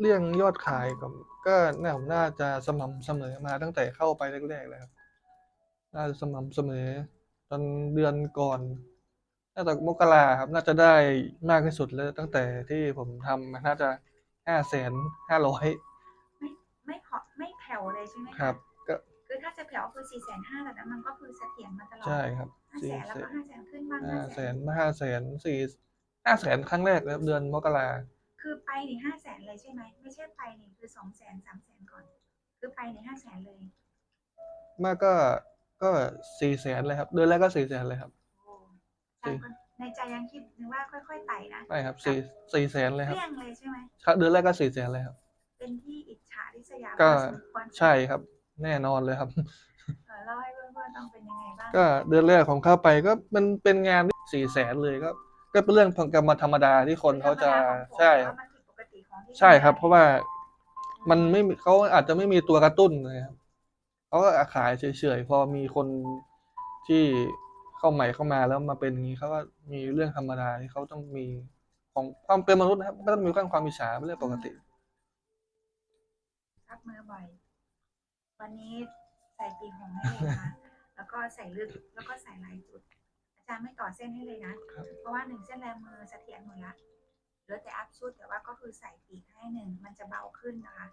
เรื่องยอดขายก็ก็น่าผมน่าจะสม่ำเสมอมาตั้งแต่เข้าไปแรกๆเลยครับน่าจะสม่ำเสมอตอนเดือนก่อนน่าจะมกราครับ น่าจะได้มากที่สุดเลยตั้งแต่ที่ผมทำมาน่าจะห้าแสนห้าร้อยไม่ไม่พอไม่แผ่วเลยใช่ไหมะครับ ก็คือถ้าจะแผ่วคือสี่แสนห้าแต่นั้นมันก็คือเสถียรมาตลอดใช่ครับห้าสี่แสนแล้วแสก็นห้าแสนขึ้นบ้างห้าห้าแสแสนนห้าแสนสี่ห้าแสนครั้งแรกเลยครับเดือนมกรา คือไปในห้าแสนเลยใช่ไหมไม่ใช่ไปนี่คือสองแสนสามแสนก่อน คือไปในห้าแสนเลย มากก็ก็สี่แสนเลยครับเดือนแรกก็สี่แสนเลยครับโอ้ใจก็ในใจยังคิดนึกว่าค่อยๆไต่นะไม่ครับสี่สี่แสนเลยครับเลี่ยงเลยใช่ไหมครับเดือนแรกก็สี่แสนเลยครับ เป็นที่อิจฉาริษยาก็พอสมควรใช่ครับ แน่นอนเลยครับเออเล่าให้เพื่อนๆต้องเป็นยังไงบ้างก็เดือนแรกผมเข้าไปก็มันเป็นงานสี่แสนเลยก็ ก็เป็นเรื่องกรรมธรรมดาที่คนเขาจะธรรมดาของผมใช่ครับว่ามันผิดปกติของที่ใช่ครับ เพราะว่ามันไม่มีเขาอาจจะไม่มีตัวกระตุ้นนะครับเขาก็ขายเฉยๆพอมีคนที่เข้าใหม่เข้ามาแล้วมาเป็นอย่างนี้เขาก็มีเรื่องธรรมดาที่เขาต้องมีของความเป็นมนุษย์นะครับก็ต้องมีเรื่องความอิจฉาเป็นเรื่องปกติรับมือบ่อยวันนี้ใส่ปีกหงให้เลยนะคะแล้วก็ใส่ลึกแล้วก็ใส่ลายจุดอา จารย์ไม่ต่อเส้นให้เลยนะครับเพราะว่าหนึ่งเส้นแรงมือเสถียรหมดละเหลือแต่อัพชุดแต่ว่าก็คือใส่ปีกให้หนึ่งมันจะเบาขึ้นนะคะ